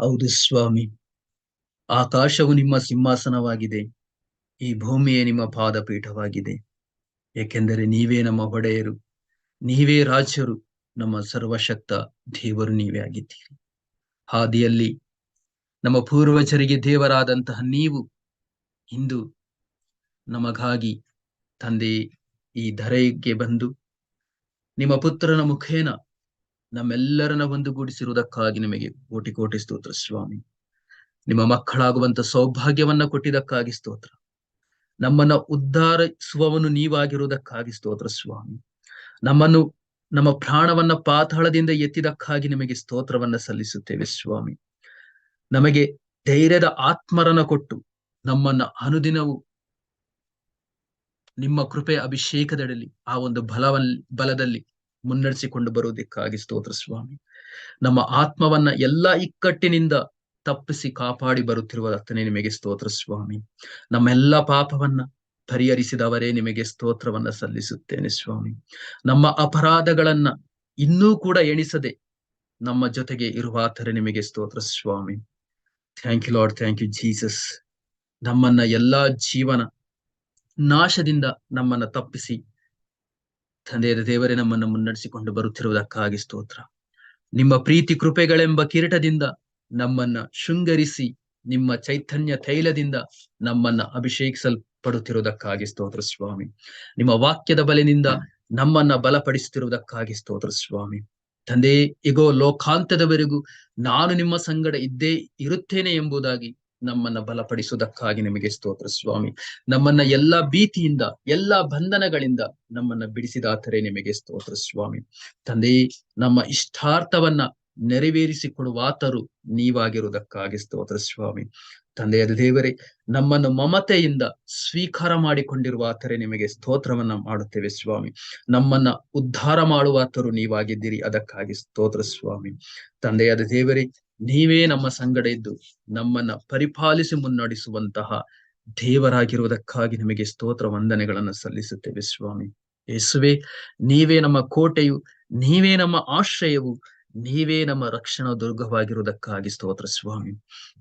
ಹೌದು ಸ್ವಾಮಿ. ಆಕಾಶವು ನಿಮ್ಮ ಸಿಂಹಾಸನವಾಗಿದೆ. ಈ ಭೂಮಿಯೇ ನಿಮ್ಮ ಪಾದಪೀಠವಾಗಿದೆ. ಏಕೆಂದರೆ ನೀವೇ ನಮ್ಮ ಒಡೆಯರು. ನೀವೇ ರಾಜ್ಯರು ನಮ್ಮ ಸರ್ವಶಕ್ತ ದೇವರು ನೀವೇ ಆಗಿದ್ದೀರಿ. ಹಾದಿಯಲ್ಲಿ ನಮ್ಮ ಪೂರ್ವಜರಿಗೆ ದೇವರಾದಂತಹ ನೀವು ಇಂದು ನಮಗಾಗಿ ತಂದೆ ಈ ಧರೆಗೆ ಬಂದು ನಿಮ್ಮ ಪುತ್ರನ ಮುಖೇನ ನಮ್ಮೆಲ್ಲರನ್ನ ಒಂದುಗೂಡಿಸಿರುವುದಕ್ಕಾಗಿ ನಿಮಗೆ ಕೋಟಿ ಕೋಟಿ ಸ್ತೋತ್ರ ಸ್ವಾಮಿ. ನಿಮ್ಮ ಮಕ್ಕಳಾಗುವಂತ ಸೌಭಾಗ್ಯವನ್ನ ಕೊಟ್ಟಿದ್ದಕ್ಕಾಗಿ ಸ್ತೋತ್ರ. ನಮ್ಮನ್ನ ಉದ್ಧಾರಿಸುವವನು ನೀವಾಗಿರುವುದಕ್ಕಾಗಿ ಸ್ತೋತ್ರ ಸ್ವಾಮಿ. ನಮ್ಮನ್ನು, ನಮ್ಮ ಪ್ರಾಣವನ್ನ ಪಾತಾಳದಿಂದ ಎತ್ತಿದಕ್ಕಾಗಿ ನಿಮಗೆ ಸ್ತೋತ್ರವನ್ನ ಸಲ್ಲಿಸುತ್ತೇವೆ ಸ್ವಾಮಿ. ನಮಗೆ ಧೈರ್ಯದ ಆತ್ಮರನ ಕೊಟ್ಟು ನಮ್ಮನ್ನ ಅನುದಿನವು ನಿಮ್ಮ ಕೃಪೆ ಅಭಿಷೇಕದಡಲಿ, ಆ ಒಂದು ಬಲವಲ್ಲಿ ಬಲದಲ್ಲಿ ಮುನ್ನಡೆಸಿಕೊಂಡು ಬರುವುದಕ್ಕಾಗಿ ಸ್ತೋತ್ರ ಸ್ವಾಮಿ. ನಮ್ಮ ಆತ್ಮವನ್ನ ಎಲ್ಲಾ ಇಕ್ಕಟ್ಟಿನಿಂದ ತಪ್ಪಿಸಿ ಕಾಪಾಡಿ ಬರುತ್ತಿರುವ ಅತ್ತನೇ ನಿಮಗೆ ಸ್ತೋತ್ರ ಸ್ವಾಮಿ. ನಮ್ಮೆಲ್ಲ ಪಾಪವನ್ನ ಪರಿಹರಿಸಿದವರೇ ನಿಮಗೆ ಸ್ತೋತ್ರವನ್ನ ಸಲ್ಲಿಸುತ್ತೇನೆ ಸ್ವಾಮಿ. ನಮ್ಮ ಅಪರಾಧಗಳನ್ನ ಇನ್ನೂ ಕೂಡ ಎಣಿಸದೆ ನಮ್ಮ ಜೊತೆಗೆ ಇರುವಾತರೆ ನಿಮಗೆ ಸ್ತೋತ್ರ ಸ್ವಾಮಿ. Thank you Lord thank you Jesus ನಮ್ಮನ್ನ ಎಲ್ಲಾ ಜೀವನ ನಾಶದಿಂದ ನಮ್ಮನ್ನ ತಪ್ಪಿಸಿ ತಂದೆಯ ದೇವರೇ ನಮ್ಮನ್ನು ಮುನ್ನಡೆಸಿಕೊಂಡು ಬರುತ್ತಿರುವುದಕ್ಕಾಗಿ ಸ್ತೋತ್ರ. ನಿಮ್ಮ ಪ್ರೀತಿ ಕೃಪೆಗಳೆಂಬ ಕಿರೀಟದಿಂದ ನಮ್ಮನ್ನ ಶೃಂಗರಿಸಿ, ನಿಮ್ಮ ಚೈತನ್ಯ ತೈಲದಿಂದ ನಮ್ಮನ್ನ ಅಭಿಷೇಕಿಸಲ್ಪಡುತ್ತಿರುವುದಕ್ಕಾಗಿ ಸ್ತೋತ್ರ ಸ್ವಾಮಿ. ನಿಮ್ಮ ವಾಕ್ಯದ ಬಲಿನಿಂದ ನಮ್ಮನ್ನ ಬಲಪಡಿಸುತ್ತಿರುವುದಕ್ಕಾಗಿ ಸ್ತೋತ್ರ ಸ್ವಾಮಿ. ತಂದೆ, ಇಗೋ, ಲೋಕಾಂತದವರೆಗೂ ನಾನು ನಿಮ್ಮ ಸಂಗಡ ಇದ್ದೇ ಇರುತ್ತೇನೆ ಎಂಬುದಾಗಿ ನಮ್ಮನ್ನ ಬಲಪಡಿಸುವುದಕ್ಕಾಗಿ ನಿಮಗೆ ಸ್ತೋತ್ರ ಸ್ವಾಮಿ. ನಮ್ಮನ್ನ ಎಲ್ಲಾ ಭೀತಿಯಿಂದ, ಎಲ್ಲಾ ಬಂಧನಗಳಿಂದ ನಮ್ಮನ್ನ ಬಿಡಿಸಿದಾತರೆ ನಿಮಗೆ ಸ್ತೋತ್ರ ಸ್ವಾಮಿ. ತಂದೆ, ನಮ್ಮ ಇಷ್ಟಾರ್ಥವನ್ನ ನೆರವೇರಿಸಿಕೊಡುವಾತರು ನೀವಾಗಿರುವುದಕ್ಕಾಗಿ ಸ್ತೋತ್ರ ಸ್ವಾಮಿ. ತಂದೆಯಾದ ದೇವರೇ, ನಮ್ಮನ್ನು ಮಮತೆಯಿಂದ ಸ್ವೀಕಾರ ಮಾಡಿಕೊಂಡಿರುವ ಆತರೆ ನಿಮಗೆ ಸ್ತೋತ್ರವನ್ನ ಮಾಡುತ್ತೇವೆ ಸ್ವಾಮಿ. ನಮ್ಮನ್ನ ಉದ್ಧಾರ ಮಾಡುವಾತರು ನೀವಾಗಿದ್ದೀರಿ, ಅದಕ್ಕಾಗಿ ಸ್ತೋತ್ರ ಸ್ವಾಮಿ. ತಂದೆಯಾದ ದೇವರೇ ನೀವೇ ನಮ್ಮ ಸಂಗಡ ಇದ್ದು ನಮ್ಮನ್ನ ಪರಿಪಾಲಿಸಿ ಮುನ್ನಡೆಸುವಂತಹ ದೇವರಾಗಿರುವುದಕ್ಕಾಗಿ ನಿಮಗೆ ಸ್ತೋತ್ರ ವಂದನೆಗಳನ್ನು ಸಲ್ಲಿಸುತ್ತೇವೆ ಸ್ವಾಮಿ. ಯೇಸುವೆ, ನೀವೇ ನಮ್ಮ ಕೋಟೆಯು, ನೀವೇ ನಮ್ಮ ಆಶ್ರಯವು, ನೀವೇ ನಮ್ಮ ರಕ್ಷಣಾ ದುರ್ಗವಾಗಿರುವುದಕ್ಕಾಗಿ ಸ್ತೋತ್ರ ಸ್ವಾಮಿ.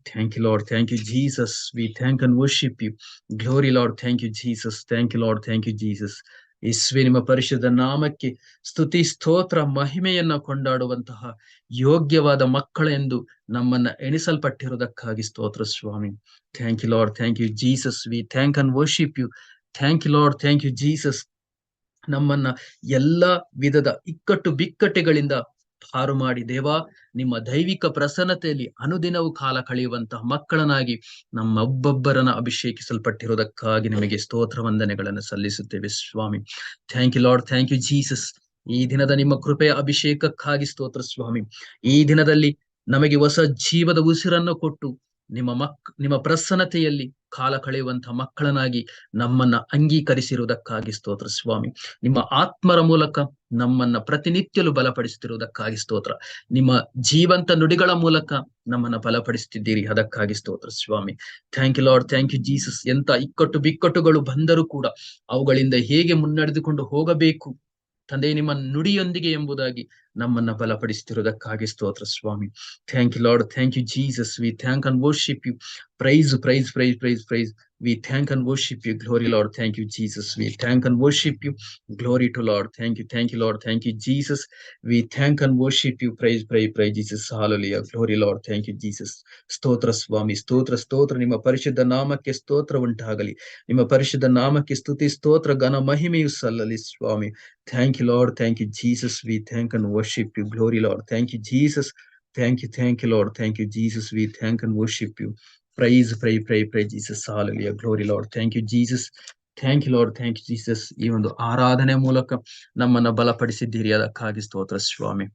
Thank you Lord thank you Jesus we thank and worship you glory Lord thank you Jesus thank you Lord thank you Jesus ಯೇಸುವೆ ನಿಮ್ಮ ಪರಿಶುದ್ಧ ನಾಮಕ್ಕೆ ಸ್ತುತಿ, ಸ್ತೋತ್ರ, ಮಹಿಮೆಯನ್ನ ಕೊಂಡಾಡುವಂತಹ ಯೋಗ್ಯವಾದ ಮಕ್ಕಳೆಂದು ನಮ್ಮನ್ನ ಎಣಿಸಲ್ಪಟ್ಟಿರುವುದಕ್ಕಾಗಿ ಸ್ತೋತ್ರ ಸ್ವಾಮಿ. Thank you Lord thank you Jesus we thank and worship you thank you Lord thank you Jesus ನಮ್ಮನ್ನ ಎಲ್ಲ ವಿಧದ ಇಕ್ಕಟ್ಟು ಬಿಕ್ಕಟ್ಟೆಗಳಿಂದ ಪಾರು ಮಾಡಿ, ದೇವ, ನಿಮ್ಮ ದೈವಿಕ ಪ್ರಸನ್ನತೆಯಲ್ಲಿ ಅನುದಿನವೂ ಕಾಲ ಕಳೆಯುವಂತಹ ಮಕ್ಕಳನ್ನಾಗಿ ನಮ್ಮೊಬ್ಬೊಬ್ಬರನ್ನ ಅಭಿಷೇಕಿಸಲ್ಪಟ್ಟಿರುವುದಕ್ಕಾಗಿ ನಿಮಗೆ ಸ್ತೋತ್ರ ವಂದನೆಗಳನ್ನು ಸಲ್ಲಿಸುತ್ತೇವೆ, ಸ್ವಾಮಿ. Thank you Lord thank you Jesus ಈ ದಿನದ ನಿಮ್ಮ ಕೃಪೆಯ ಅಭಿಷೇಕಕ್ಕಾಗಿ ಸ್ತೋತ್ರ, ಸ್ವಾಮಿ. ಈ ದಿನದಲ್ಲಿ ನಮಗೆ ಹೊಸ ಜೀವದ ಉಸಿರನ್ನು ಕೊಟ್ಟು ನಿಮ್ಮ ಮಕ್, ನಿಮ್ಮ ಪ್ರಸನ್ನತೆಯಲ್ಲಿ ಕಾಲ ಕಳೆಯುವಂತಹ ಮಕ್ಕಳನಾಗಿ ನಮ್ಮನ್ನ ಅಂಗೀಕರಿಸಿರುವುದಕ್ಕಾಗಿ ಸ್ತೋತ್ರ ಸ್ವಾಮಿ. ನಿಮ್ಮ ಆತ್ಮರ ಮೂಲಕ ನಮ್ಮನ್ನ ಪ್ರತಿನಿತ್ಯಲು ಬಲಪಡಿಸುತ್ತಿರುವುದಕ್ಕಾಗಿ ಸ್ತೋತ್ರ. ನಿಮ್ಮ ಜೀವಂತ ನುಡಿಗಳ ಮೂಲಕ ನಮ್ಮನ್ನ ಬಲಪಡಿಸುತ್ತಿದ್ದೀರಿ, ಅದಕ್ಕಾಗಿ ಸ್ತೋತ್ರ ಸ್ವಾಮಿ. Thank you Lord thank you Jesus ಎಂತ ಇಕ್ಕಟ್ಟು ಬಿಕ್ಕಟ್ಟುಗಳು ಬಂದರೂ ಕೂಡ ಅವುಗಳಿಂದ ಹೇಗೆ ಮುನ್ನಡೆದುಕೊಂಡು ಹೋಗಬೇಕು ತಂದೆ, ನಿಮ್ಮ ನುಡಿಯೊಂದಿಗೆ ಎಂಬುದಾಗಿ ನಮ್ಮನ್ನ ಬಲಪಡಿಸುತ್ತಿರುವುದಕ್ಕಾಗಿ ಸ್ತೋತ್ರ ಸ್ವಾಮಿ. Thank you Lord thank you Jesus we thank and worship you praise praise praise praise praise we thank and worship you glory Lord thank you Jesus we thank and worship you glory to Lord thank you thank you Lord thank you Jesus we thank and worship you praise praise praise Jesus hallelujah glory Lord thank you Jesus ಸ್ತೋತ್ರ ಸ್ವಾಮಿ ಸ್ತೋತ್ರ ಸ್ತೋತ್ರ ನಿಮ್ಮ ಪರಿಶುದ್ಧ ನಾಮಕ್ಕೆ ಸ್ತೋತ್ರ ಉಂಟಾಗಲಿ ನಿಮ್ಮ ಪರಿಶುದ್ಧ ನಾಮಕ್ಕೆ ಸ್ತುತಿ ಸ್ತೋತ್ರ ಘನ ಮಹಿಮೆಯು ಸಲ್ಲಲಿ ಸ್ವಾಮಿ thank you Lord thank you Jesus we thank and worship you glory Lord thank you Jesus thank you thank you Lord thank you Jesus we thank and worship you price praise fry fry Jesus hallelujah glory Lord thank you Jesus thank you Lord thank you Jesus ಈ ಒಂದು ಆರಾಧನೆ ಮೂಲಕ ನಮ್ಮನ್ನ ಬಲಪಡಿಸಿದ್ದೀರಿ ಅದಕ್ಕಾಗಿ ಸ್ತೋತ್ರ ಸ್ವಾಮಿ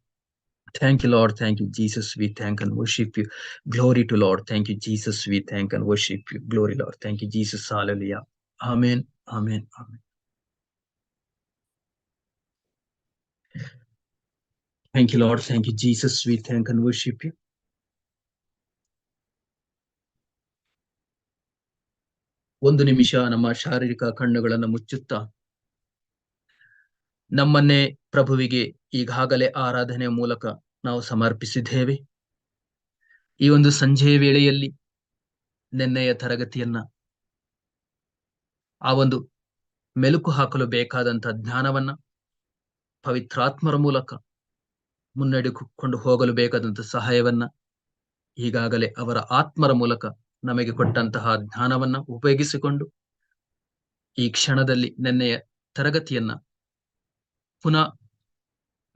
Thank you, Lord. Thank you, Jesus. We thank and worship you. Glory to Lord. Thank you, Jesus. We thank and worship you. Glory, Lord. Thank you, Jesus. Hallelujah. Amen. Amen. Amen. Thank you, Lord. Thank you, Jesus. We thank and worship you. ಒಂದು ನಿಮಿಷ ನಮ್ಮ ಶಾರೀರಿಕ ಕಣ್ಣುಗಳನ್ನು ಮುಚ್ಚುತ್ತಾ ನಮ್ಮನ್ನೇ ಪ್ರಭುವಿಗೆ ಈಗಾಗಲೇ ಆರಾಧನೆ ಮೂಲಕ ನಾವು ಸಮರ್ಪಿಸಿದ್ದೇವೆ. ಈ ಒಂದು ಸಂಜೆಯ ವೇಳೆಯಲ್ಲಿ ನಿನ್ನೆಯ ತರಗತಿಯನ್ನ ಆ ಒಂದು ಮೆಲುಕು ಹಾಕಲು ಬೇಕಾದಂತಹ ಜ್ಞಾನವನ್ನ ಪವಿತ್ರಾತ್ಮರ ಮೂಲಕ ಮುನ್ನಡೆಕೊಂಡು ಹೋಗಲು ಬೇಕಾದಂತ ಸಹಾಯವನ್ನ ಈಗಾಗಲೇ ಅವರ ಆತ್ಮರ ಮೂಲಕ ನಮಗೆ ಕೊಟ್ಟಂತಹ ಜ್ಞಾನವನ್ನ ಉಪಯೋಗಿಸಿಕೊಂಡು ಈ ಕ್ಷಣದಲ್ಲಿ ನಿನ್ನೆಯ ತರಗತಿಯನ್ನ ಪುನಃ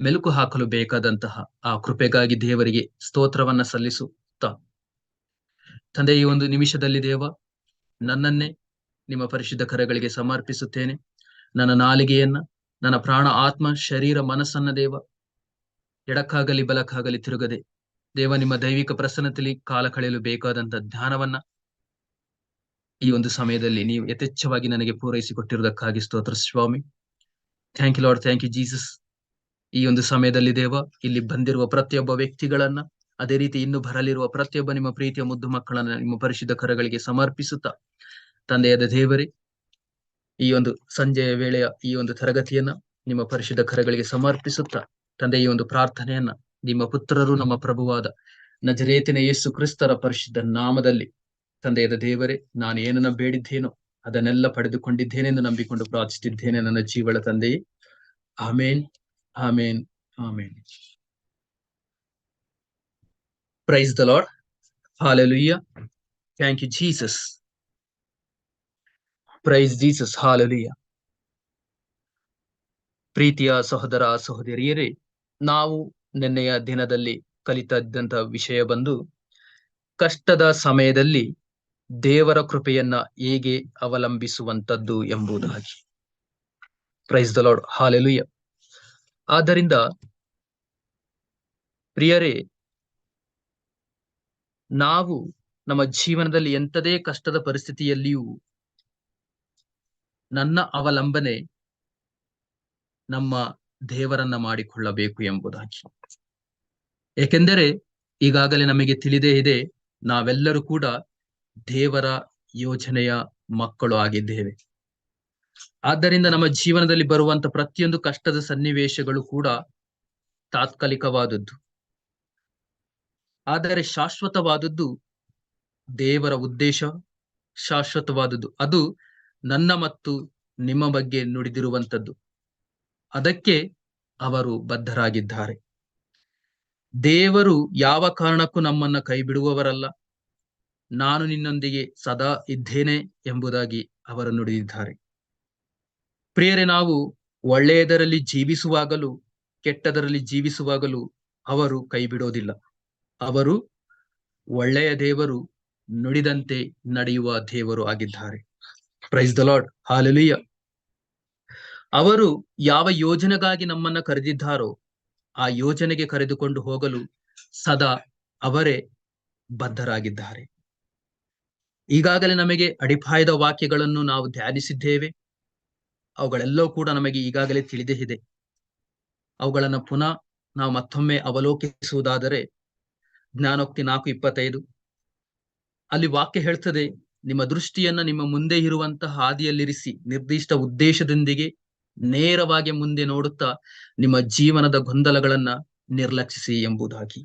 ಮೆಲುಕು ಹಾಕಲು ಬೇಕಾದಂತಹ ಆ ಕೃಪೆಗಾಗಿ ದೇವರಿಗೆ ಸ್ತೋತ್ರವನ್ನ ಸಲ್ಲಿಸುತ್ತಾ. ತಂದೆ ಈ ಒಂದು ನಿಮಿಷದಲ್ಲಿ ದೇವ, ನನ್ನನ್ನೇ ನಿಮ್ಮ ಪರಿಶುದ್ಧ ಕರಗಳಿಗೆ ಸಮರ್ಪಿಸುತ್ತೇನೆ. ನನ್ನ ನಾಲಿಗೆಯನ್ನ, ನನ್ನ ಪ್ರಾಣ, ಆತ್ಮ, ಶರೀರ, ಮನಸ್ಸನ್ನ ದೇವ, ಎಡಕ್ಕಾಗಲಿ ಬಲಕ್ಕಾಗಲಿ ತಿರುಗದೆ ದೇವ, ನಿಮ್ಮ ದೈವಿಕ ಪ್ರಸನ್ನತೆಯಲ್ಲಿ ಕಾಲ ಕಳೆಯಲು ಬೇಕಾದಂತ ಧ್ಯಾನವನ್ನ ಈ ಒಂದು ಸಮಯದಲ್ಲಿ ನೀವು ಯಥೇಚ್ಛವಾಗಿ ನನಗೆ ಪೂರೈಸಿಕೊಟ್ಟಿರುವುದಕ್ಕಾಗಿ ಸ್ತೋತ್ರ, ಸ್ವಾಮಿ. Thank you Lord thank you Jesus ಈ ಒಂದು ಸಮಯದಲ್ಲಿ ದೇವ, ಇಲ್ಲಿ ಬಂದಿರುವ ಪ್ರತಿಯೊಬ್ಬ ವ್ಯಕ್ತಿಗಳನ್ನ, ಅದೇ ರೀತಿ ಇನ್ನು ಬರಲಿರುವ ಪ್ರತಿಯೊಬ್ಬ ನಿಮ್ಮ ಪ್ರೀತಿಯ ಮುದ್ದು ಮಕ್ಕಳನ್ನ ನಿಮ್ಮ ಪರಿಶುದ್ಧ ಕರಗಳಿಗೆ ಸಮರ್ಪಿಸುತ್ತಾ, ತಂದೆಯಾದ ದೇವರೇ, ಈ ಒಂದು ಸಂಜೆಯ ವೇಳೆಯ ಈ ಒಂದು ತರಗತಿಯನ್ನ ನಿಮ್ಮ ಪರಿಶುದ್ಧ ಕರಗಳಿಗೆ ಸಮರ್ಪಿಸುತ್ತಾ, ತಂದೆ, ಈ ಒಂದು ಪ್ರಾರ್ಥನೆಯನ್ನ ನಿಮ್ಮ ಪುತ್ರರು ನಮ್ಮ ಪ್ರಭುವಾದ ನಜರೇತಿನ ಯೇಸು ಕ್ರಿಸ್ತರ ಪರಿಶುದ್ಧ ನಾಮದಲ್ಲಿ. ತಂದೆಯದ ದೇವರೇ, ನಾನು ಏನನ್ನ ಬೇಡಿದ್ದೇನೋ ಅದನ್ನೆಲ್ಲ ಪಡೆದುಕೊಂಡಿದ್ದೇನೆ ಎಂದು ನಂಬಿಕೊಂಡು ಪ್ರಾರ್ಥಿಸುತ್ತಿದ್ದೇನೆ ನನ್ನ ಜೀವಳ ತಂದೆಯೇ. Amen amen amen. Praise the Lord hallelujah thank you Jesus praise Jesus hallelujah ಪ್ರೀತಿಯ ಸಹೋದರ ಸಹೋದರಿಯರೇ, ನಾವು ನಿನ್ನೆಯ ದಿನದಲ್ಲಿ ಕಲಿತದ್ದಂತ ವಿಷಯ ಬಂದು, ಕಷ್ಟದ ಸಮಯದಲ್ಲಿ ದೇವರ ಕೃಪೆಯನ್ನ ಹೇಗೆ ಅವಲಂಬಿಸುವಂತದ್ದು ಎಂಬುದಾಗಿ. ಪ್ರೈಸ್ ದ ಲಾರ್ಡ್ ಹಾಲೆಲುಯ್ಯ ಆದ್ದರಿಂದ ಪ್ರಿಯರೇ, ನಾವು ನಮ್ಮ ಜೀವನದಲ್ಲಿ ಎಂಥದೇ ಕಷ್ಟದ ಪರಿಸ್ಥಿತಿಯಲ್ಲಿಯೂ ನನ್ನ ಅವಲಂಬನೆ ನಮ್ಮ ದೇವರನ್ನ ಮಾಡಿಕೊಳ್ಳಬೇಕು ಎಂಬುದಾಗಿ. ಏಕೆಂದರೆ ಈಗಾಗಲೇ ನಮಗೆ ತಿಳಿದೇ ಇದೆ, ನಾವೆಲ್ಲರೂ ಕೂಡ ದೇವರ ಯೋಜನೆಯ ಮಕ್ಕಳು ಆಗಿದ್ದೇವೆ. ಆದ್ದರಿಂದ ನಮ್ಮ ಜೀವನದಲ್ಲಿ ಬರುವಂತ ಪ್ರತಿಯೊಂದು ಕಷ್ಟದ ಸನ್ನಿವೇಶಗಳು ಕೂಡ ತಾತ್ಕಾಲಿಕವಾದದ್ದು. ಆದರೆ ಶಾಶ್ವತವಾದದ್ದು ದೇವರ ಉದ್ದೇಶ, ಶಾಶ್ವತವಾದದ್ದು. ಅದು ನನ್ನ ಮತ್ತು ನಿಮ್ಮ ಬಗ್ಗೆ ನುಡಿದಿರುವಂತದ್ದು ಅದಕ್ಕೆ ಅವರು ಬದ್ಧರಾಗಿದ್ದಾರೆ. ದೇವರು ಯಾವ ಕಾರಣಕ್ಕೂ ನಮ್ಮನ್ನ ಕೈ ಬಿಡುವವರಲ್ಲ ನಾನು ನಿನ್ನೊಂದಿಗೆ ಸದಾ ಇದ್ದೇನೆ ಎಂಬುದಾಗಿ ಅವರು ನುಡಿದಿದ್ದಾರೆ. ಪ್ರಿಯರೇ, ನಾವು ಒಳ್ಳೆಯದರಲ್ಲಿ ಜೀವಿಸುವಾಗಲೂ ಕೆಟ್ಟದರಲ್ಲಿ ಜೀವಿಸುವಾಗಲೂ ಅವರು ಕೈ ಬಿಡೋದಿಲ್ಲ ಅವರು ಒಳ್ಳೆಯ ದೇವರು ನುಡಿದಂತೆ ನಡೆಯುವ ದೇವರು ಆಗಿದ್ದಾರೆ. ಪ್ರೈಸ್ ದ ಲಾರ್ಡ್ ಹಾಲೆಲುಯ್ಯ ಅವರು ಯಾವ ಯೋಜನೆಗಾಗಿ ನಮ್ಮನ್ನ ಕರೆದಿದ್ದಾರೋ ಆ ಯೋಜನೆಗೆ ಕರೆದುಕೊಂಡು ಹೋಗಲು ಸದಾ ಅವರೇ ಬದ್ಧರಾಗಿದ್ದಾರೆ. ಈಗಾಗಲೇ ನಮಗೆ ಅಡಿಪಾಯದ ವಾಕ್ಯಗಳನ್ನು ನಾವು ಧ್ಯಾನಿಸಿದ್ದೇವೆ. ಅವುಗಳೆಲ್ಲವೂ ಕೂಡ ನಮಗೆ ಈಗಾಗಲೇ ತಿಳಿದೇ ಇದೆ. ಅವುಗಳನ್ನು ಪುನಃ ನಾವು ಮತ್ತೊಮ್ಮೆ ಅವಲೋಕಿಸುವುದಾದರೆ ಜ್ಞಾನೋಕ್ತಿ ನಾಲ್ಕು ಇಪ್ಪತ್ತೈದು. ಅಲ್ಲಿ ವಾಕ್ಯ ಹೇಳ್ತದೆ, ನಿಮ್ಮ ದೃಷ್ಟಿಯನ್ನ ನಿಮ್ಮ ಮುಂದೆ ಇರುವಂತಹ ಹಾದಿಯಲ್ಲಿರಿಸಿ ನಿರ್ದಿಷ್ಟ ಉದ್ದೇಶದೊಂದಿಗೆ ನೇರವಾಗಿ ಮುಂದೆ ನೋಡುತ್ತಾ ನಿಮ್ಮ ಜೀವನದ ಗೊಂದಲಗಳನ್ನ ನಿರ್ಲಕ್ಷಿಸಿ ಎಂಬುದಾಗಿ.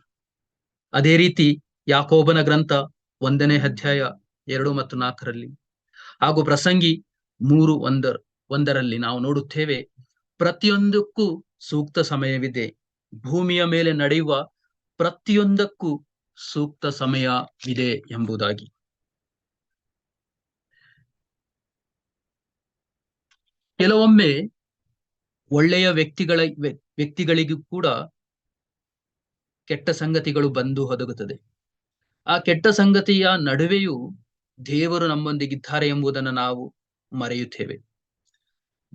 ಅದೇ ರೀತಿ ಯಾಕೋಬನ ಗ್ರಂಥ ಒಂದನೇ ಅಧ್ಯಾಯ ಎರಡು ಮತ್ತು ನಾಲ್ಕರಲ್ಲಿ. ಹಾಗೂ ಪ್ರಸಂಗಿ ಮೂರು ಒಂದರ ಒಂದರಲ್ಲಿ ನಾವು ನೋಡುತ್ತೇವೆ, ಪ್ರತಿಯೊಂದಕ್ಕೂ ಸೂಕ್ತ ಸಮಯವಿದೆ. ಭೂಮಿಯ ಮೇಲೆ ನಡೆಯುವ ಪ್ರತಿಯೊಂದಕ್ಕೂ ಸೂಕ್ತ ಸಮಯ ಇದೆ ಎಂಬುದಾಗಿ. ಕೆಲವೊಮ್ಮೆ ಒಳ್ಳೆಯ ವ್ಯಕ್ತಿಗಳ, ವ್ಯಕ್ತಿಗಳಿಗೂ ಕೂಡ ಕೆಟ್ಟ ಸಂಗತಿಗಳು ಬಂದು ಒದಗುತ್ತದೆ. ಆ ಕೆಟ್ಟ ಸಂಗತಿಯ ನಡುವೆಯೂ ದೇವರು ನಮ್ಮೊಂದಿಗಿದ್ದಾರೆ ಎಂಬುದನ್ನು ನಾವು ಮರೆಯುತ್ತೇವೆ.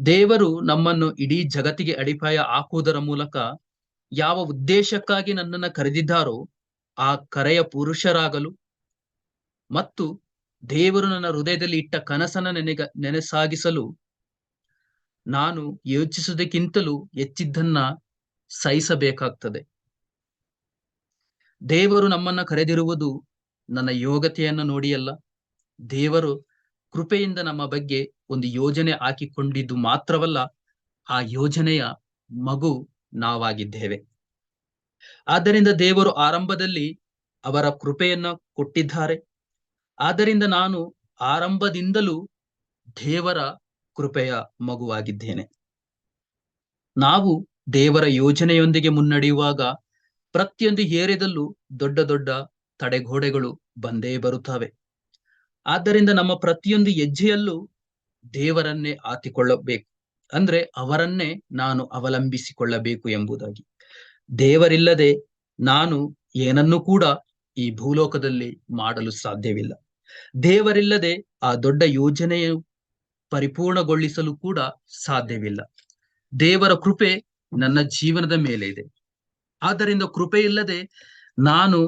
ದೇವರು ನಮ್ಮನ್ನು ಇಡೀ ಜಗತ್ತಿಗೆ ಅಡಿಪಾಯ ಹಾಕುವುದರ ಮೂಲಕ ಯಾವ ಉದ್ದೇಶಕ್ಕಾಗಿ ನನ್ನನ್ನು ಕರೆದಿದ್ದಾರೋ ಆ ಕರೆಯ ಪುರುಷರಾಗಲು ಮತ್ತು ದೇವರು ನನ್ನ ಹೃದಯದಲ್ಲಿ ಇಟ್ಟ ಕನಸನ್ನ ನೆನೆಗ, ನೆನೆಸಾಗಿಸಲು ನಾನು ಯೋಚಿಸುವುದಕ್ಕಿಂತಲೂ ಹೆಚ್ಚಿದ್ದನ್ನ ಸಹಿಸಬೇಕಾಗ್ತದೆ. ದೇವರು ನಮ್ಮನ್ನ ಕರೆದಿರುವುದು ನನ್ನ ಯೋಗತೆಯನ್ನು ನೋಡಿಯಲ್ಲ ದೇವರು ಕೃಪೆಯಿಂದ ನಮ್ಮ ಬಗ್ಗೆ ಒಂದು ಯೋಜನೆ ಹಾಕಿಕೊಂಡಿದ್ದು ಮಾತ್ರವಲ್ಲ, ಆ ಯೋಜನೆಯ ಮಗು ನಾವಾಗಿದ್ದೇವೆ. ಆದ್ದರಿಂದ ದೇವರು ಆರಂಭದಲ್ಲಿ ಅವರ ಕೃಪೆಯನ್ನ ಕೊಟ್ಟಿದ್ದಾರೆ. ಆದ್ದರಿಂದ ನಾನು ಆರಂಭದಿಂದಲೂ ದೇವರ ಕೃಪೆಯ ಮಗುವಾಗಿದ್ದೇನೆ. ನಾವು ದೇವರ ಯೋಜನೆಯೊಂದಿಗೆ ಮುನ್ನಡೆಯುವಾಗ ಪ್ರತಿಯೊಂದು ಏರಿಯದಲ್ಲೂ ದೊಡ್ಡ ದೊಡ್ಡ ತಡೆಗೋಡೆಗಳು ಬಂದೇ ಬರುತ್ತವೆ. ಆದ್ದರಿಂದ ನಮ್ಮ ಪ್ರತಿಯೊಂದು ಹೆಜ್ಜೆಯಲ್ಲೂ ದೇವರನ್ನೇ ಆತಿಕೊಳ್ಳಬೇಕು. ಅಂದ್ರೆ ಅವರನ್ನೇ ನಾನು ಅವಲಂಬಿಸಿಕೊಳ್ಳಬೇಕು ಎಂಬುದಾಗಿ. ದೇವರಿಲ್ಲದೆ ನಾನು ಏನನ್ನೂ ಕೂಡ ಈ ಭೂಲೋಕದಲ್ಲಿ ಮಾಡಲು ಸಾಧ್ಯವಿಲ್ಲ. ದೇವರಿಲ್ಲದೆ ಆ ದೊಡ್ಡ ಯೋಜನೆಯು ಪರಿಪೂರ್ಣಗೊಳಿಸಲು ಕೂಡ ಸಾಧ್ಯವಿಲ್ಲ. ದೇವರ ಕೃಪೆ ನನ್ನ ಜೀವನದ ಮೇಲೆ ಇದೆ. ಆದ್ದರಿಂದ ಕೃಪೆ ಇಲ್ಲದೆ ನಾನು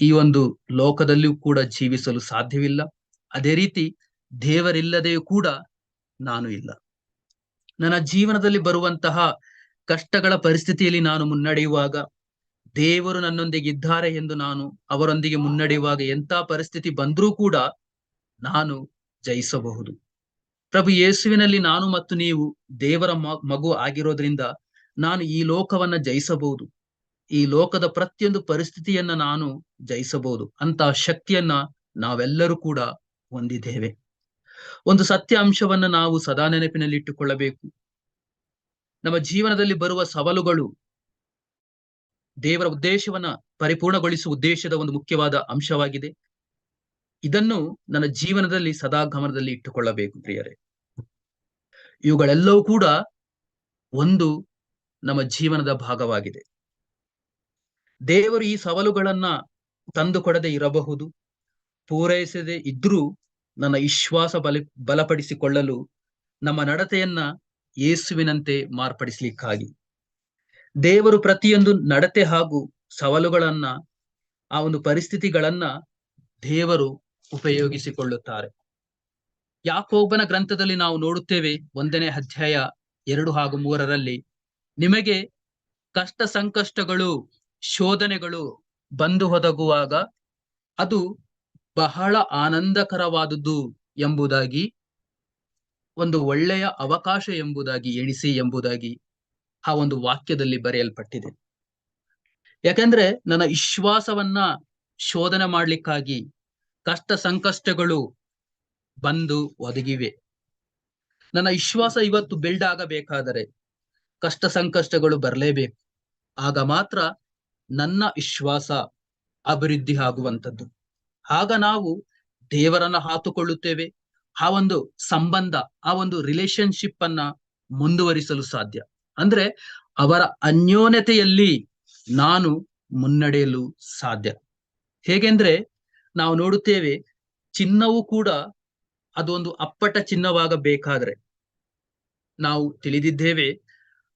ಈ ಒಂದು ಲೋಕದಲ್ಲಿಯೂ ಕೂಡ ಜೀವಿಸಲು ಸಾಧ್ಯವಿಲ್ಲ. ಅದೇ ರೀತಿ ದೇವರಿಲ್ಲದೆಯೂ ಕೂಡ ನಾನು ಇಲ್ಲ. ನನ್ನ ಜೀವನದಲ್ಲಿ ಬರುವಂತಹ ಕಷ್ಟಗಳ ಪರಿಸ್ಥಿತಿಯಲ್ಲಿ ನಾನು ಮುನ್ನಡೆಯುವಾಗ, ದೇವರು ನನ್ನೊಂದಿಗೆ ಇದ್ದಾರೆ ಎಂದು ನಾನು ಅವರೊಂದಿಗೆ ಮುನ್ನಡೆಯುವಾಗ ಎಂಥ ಪರಿಸ್ಥಿತಿ ಬಂದರೂ ಕೂಡ ನಾನು ಜಯಿಸಬಹುದು. ಪ್ರಭು ಯೇಸುವಿನಲ್ಲಿ ನಾನು ಮತ್ತು ನೀವು ದೇವರ ಮಗು ಆಗಿರೋದ್ರಿಂದ ನಾನು ಈ ಲೋಕವನ್ನ ಜಯಿಸಬಹುದು. ಈ ಲೋಕದ ಪ್ರತಿಯೊಂದು ಪರಿಸ್ಥಿತಿಯನ್ನ ನಾನು ಜಯಿಸಬಹುದು. ಅಂತ ಶಕ್ತಿಯನ್ನ ನಾವೆಲ್ಲರೂ ಕೂಡ ಹೊಂದಿದ್ದೇವೆ. ಒಂದು ಸತ್ಯ ಅಂಶವನ್ನ ನಾವು ಸದಾ ನೆನಪಿನಲ್ಲಿ ಇಟ್ಟುಕೊಳ್ಳಬೇಕು. ನಮ್ಮ ಜೀವನದಲ್ಲಿ ಬರುವ ಸವಾಲುಗಳು ದೇವರ ಉದ್ದೇಶವನ್ನ ಪರಿಪೂರ್ಣಗೊಳಿಸುವ ಉದ್ದೇಶದ ಒಂದು ಮುಖ್ಯವಾದ ಅಂಶವಾಗಿದೆ. ಇದನ್ನು ನನ್ನ ಜೀವನದಲ್ಲಿ ಸದಾ ಗಮನದಲ್ಲಿ ಇಟ್ಟುಕೊಳ್ಳಬೇಕು ಪ್ರಿಯರೇ. ಇವುಗಳೆಲ್ಲವೂ ಕೂಡ ಒಂದು ನಮ್ಮ ಜೀವನದ ಭಾಗವಾಗಿದೆ. ದೇವರು ಈ ಸವಾಲುಗಳನ್ನ ತಂದುಕೊಡದೆ ಇರಬಹುದು, ಪೂರೈಸದೆ ಇದ್ರೂ ನನ್ನ ವಿಶ್ವಾಸ ಬಲ, ಬಲಪಡಿಸಿಕೊಳ್ಳಲು ನಮ್ಮ ನಡತೆಯನ್ನ ಯೇಸುವಿನಂತೆ ಮಾರ್ಪಡಿಸ್ಲಿಕ್ಕಾಗಿ. ದೇವರು ಪ್ರತಿಯೊಂದು ನಡತೆ ಹಾಗೂ ಸವಾಲುಗಳನ್ನ, ಆ ಒಂದು ಪರಿಸ್ಥಿತಿಗಳನ್ನ ದೇವರು ಉಪಯೋಗಿಸಿಕೊಳ್ಳುತ್ತಾರೆ. ಯಾಕೋಬನ ಗ್ರಂಥದಲ್ಲಿ ನಾವು ನೋಡುತ್ತೇವೆ ಒಂದನೇ ಅಧ್ಯಾಯ ಎರಡು ಹಾಗೂ ಮೂರರಲ್ಲಿ, ನಿಮಗೆ ಕಷ್ಟ ಸಂಕಷ್ಟಗಳು ಶೋಧನೆಗಳು ಬಂದು ಒದಗುವಾಗ ಅದು ಬಹಳ ಆನಂದಕರವಾದುದು ಎಂಬುದಾಗಿ, ಒಂದು ಒಳ್ಳೆಯ ಅವಕಾಶ ಎಂಬುದಾಗಿ ಎಣಿಸಿ ಎಂಬುದಾಗಿ ಆ ಒಂದು ವಾಕ್ಯದಲ್ಲಿ ಬರೆಯಲ್ಪಟ್ಟಿದೆ. ಯಾಕಂದ್ರೆ ನನ್ನ ವಿಶ್ವಾಸವನ್ನ ಶೋಧನೆ ಮಾಡ್ಲಿಕ್ಕಾಗಿ ಕಷ್ಟ ಸಂಕಷ್ಟಗಳು ಬಂದು ಒದಗಿವೆ. ನನ್ನ ವಿಶ್ವಾಸ ಇವತ್ತು ಬಿಲ್ಡ್ ಆಗಬೇಕಾದರೆ ಕಷ್ಟ ಸಂಕಷ್ಟಗಳು ಬರಲೇಬೇಕು. ಆಗ ಮಾತ್ರ ನನ್ನ ವಿಶ್ವಾಸ ಅಭಿವೃದ್ಧಿ ಆಗುವಂಥದ್ದು. ಆಗ ನಾವು ದೇವರನ್ನ ಹಾತುಕೊಳ್ಳುತ್ತೇವೆ ಆ ಒಂದು ಸಂಬಂಧ, ಆ ಒಂದು ರಿಲೇಶನ್ಶಿಪ್ ಅನ್ನ ಮುಂದುವರಿಸಲು ಸಾಧ್ಯ. ಅಂದ್ರೆ ಅವರ ಅನ್ಯೋನ್ಯತೆಯಲ್ಲಿ ನಾನು ಮುನ್ನಡೆಯಲು ಸಾಧ್ಯ. ಹೇಗೆಂದ್ರೆ ನಾವು ನೋಡುತ್ತೇವೆ, ಚಿನ್ನವು ಕೂಡ ಅದೊಂದು ಅಪ್ಪಟ ಚಿನ್ನವಾಗಬೇಕಾದ್ರೆ. ನಾವು ತಿಳಿದಿದ್ದೇವೆ,